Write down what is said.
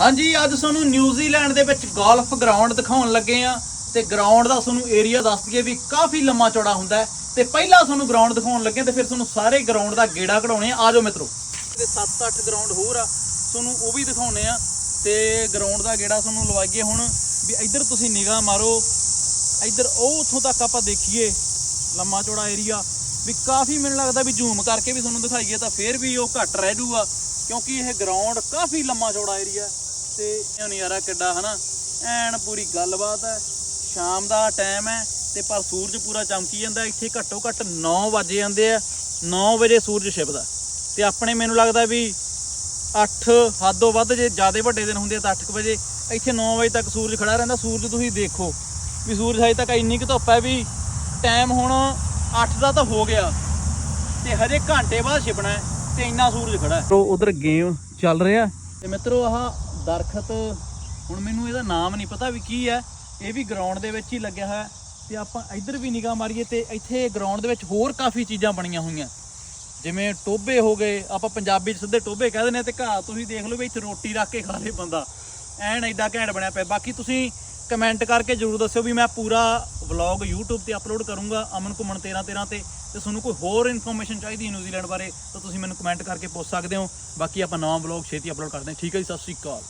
ਹਾਂਜੀ, ਅੱਜ ਤੁਹਾਨੂੰ ਨਿਊਜ਼ੀਲੈਂਡ ਦੇ ਵਿੱਚ ਗੋਲਫ ਗਰਾਊਂਡ ਦਿਖਾਉਣ ਲੱਗੇ ਆ ਤੇ ਗਰਾਊਂਡ ਦਾ ਤੁਹਾਨੂੰ ਏਰੀਆ ਦੱਸ ਦਈਏ ਵੀ ਕਾਫੀ ਲੰਮਾ ਚੌੜਾ ਹੁੰਦਾ ਹੈ ਤੇ ਪਹਿਲਾਂ ਤੁਹਾਨੂੰ ਗਰਾਊਂਡ ਦਿਖਾਉਣ ਲੱਗੇ ਤੇ ਫਿਰ ਤੁਹਾਨੂੰ ਸਾਰੇ ਗਰਾਊਂਡ ਦਾ ਗੇੜਾ ਕਢਾਉਣੇ ਆ ਆਜੋ ਮਿੱਤਰੋ। ਤੇ 7-8 ਗਰਾਊਂਡ ਹੋਰ ਆ, ਤੁਹਾਨੂੰ ਉਹ ਵੀ ਦਿਖਾਉਣੇ ਆ ਤੇ ਗਰਾਊਂਡ ਦਾ ਗੇੜਾ ਤੁਹਾਨੂੰ ਲਵਾਈਏ ਹੁਣ ਵੀ ਇੱਧਰ ਤੁਸੀਂ ਨਿਗਾਹ ਮਾਰੋ, ਇੱਧਰ ਉਹ ਉੱਥੋਂ ਤੱਕ ਆਪਾਂ ਦੇਖੀਏ ਲੰਮਾ ਚੌੜਾ ਏਰੀਆ ਵੀ ਕਾਫੀ ਮੈਨੂੰ ਲੱਗਦਾ ਵੀ ਜ਼ੂਮ ਕਰਕੇ ਵੀ ਤੁਹਾਨੂੰ ਦਿਖਾਈਏ ਤਾਂ ਫੇਰ ਵੀ ਉਹ ਘੱਟ ਰਹਿ ਜੂਗਾ ਕਿਉਂਕਿ ਇਹ ਗਰਾਊਂਡ ਕਾਫੀ ਲੰਮਾ ਚੌੜਾ ਏਰੀਆ ਤੇ ਇਹ ਨਜ਼ਾਰਾ ਕਿੱਡਾ ਹਨਾ? ਐਨ ਪੂਰੀ ਗੱਲਬਾਤ ਹੈ। ਸ਼ਾਮ ਦਾ ਟਾਈਮ ਹੈ ਤੇ ਪਰ ਸੂਰਜ ਪੂਰਾ ਚਮਕੀ ਜਾਂਦਾ ਇੱਥੇ ਘੱਟੋ ਘੱਟ 9 ਵਜੇ ਜਾਂਦੇ ਆ। 9 ਵਜੇ ਸੂਰਜ ਛਿਪਦਾ। ਤੇ ਆਪਣੇ ਮੈਨੂੰ ਲੱਗਦਾ ਵੀ 8 ਹੱਦੋਂ ਵੱਧ ਜੇ ਜ਼ਿਆਦਾ ਵੱਡੇ ਦਿਨ ਹੁੰਦੇ ਤਾਂ 8 ਵਜੇ। ਇੱਥੇ 9 ਵਜੇ ਤੱਕ ਸੂਰਜ ਖੜਾ ਰਹਿੰਦਾ। ਸੂਰਜ ਤੁਸੀਂ ਦੇਖੋ ਵੀ ਸੂਰਜ ਹਜੇ ਤੱਕ ਇੰਨੀ ਕੁ ਧੁੱਪ ਹੈ ਵੀ ਟਾਈਮ ਹੁਣ 8 ਦਾ ਤਾਂ ਹੋ ਗਿਆ। ਤੇ ਹਜੇ ਘੰਟੇ ਬਾਅਦ ਛਿਪਣਾ ਹੈ ਤੇ ਇੰਨਾ ਸੂਰਜ ਖੜਾ ਹੈ। ਉਧਰ ਗੇਮ ਚੱਲ ਰਿਹਾ। ਤੇ ਮਿੱਤਰੋ ਆਹ ਦਰਖਤ, ਹੁਣ ਮੈਨੂੰ ਇਹਦਾ ਨਾਮ ਨਹੀਂ ਪਤਾ ਵੀ ਕੀ ਹੈ। ਇਹ ਵੀ ਗਰਾਊਂਡ ਦੇ ਵਿੱਚ ਹੀ ਲੱਗਿਆ ਹੋਇਆ ਤੇ ਆਪਾਂ ਇੱਧਰ ਵੀ ਨਿਗਾਹ ਮਾਰੀਏ ਤੇ ਇੱਥੇ ਗਰਾਊਂਡ ਦੇ ਵਿੱਚ ਹੋਰ ਕਾਫੀ ਚੀਜ਼ਾਂ ਬਣੀਆਂ ਹੋਈਆਂ। ਜਿਵੇਂ ਟੋਬੇ ਹੋ ਗਏ, ਆਪਾਂ ਪੰਜਾਬੀ ਚ ਸਿੱਧੇ ਟੋਬੇ ਕਹਿ ਦਿੰਦੇ ਆ ਤੇ ਘਾਹ ਤੁਸੀਂ ਦੇਖ ਲਓ ਵੀ ਇੱਥੇ ਰੋਟੀ ਰੱਖ ਕੇ ਖਾ ਲੇ ਬੰਦਾ। ਐਨ ਐਡਾ ਘੈਂਟ ਬਣਿਆ ਪਿਆ। ਬਾਕੀ ਤੁਸੀਂ ਕਮੈਂਟ ਕਰਕੇ ਜਰੂਰ ਦੱਸਿਓ ਵੀ ਮੈਂ ਪੂਰਾ ਵਲੌਗ YouTube ਤੇ ਅਪਲੋਡ ਕਰੂੰਗਾ ਅਮਨ ਘੁੰਮਣ 13 13 ਤੇ। ਤੇ ਤੁਹਾਨੂੰ ਕੋਈ ਹੋਰ ਇਨਫੋਰਮੇਸ਼ਨ ਚਾਹੀਦੀ ਹੈ ਨਿਊਜ਼ੀਲੈਂਡ ਬਾਰੇ ਤਾਂ ਤੁਸੀਂ ਮੈਨੂੰ ਕਮੈਂਟ ਕਰਕੇ ਪੁੱਛ ਸਕਦੇ ਹੋ। ਬਾਕੀ ਆਪਾਂ ਨਵਾਂ ਵਲੌਗ ਛੇਤੀ ਅਪਲੋਡ ਕਰਦੇ ਹਾਂ। ਠੀਕ ਹੈ ਜੀ, ਸਤਿ ਸ਼੍ਰੀ ਅਕਾਲ।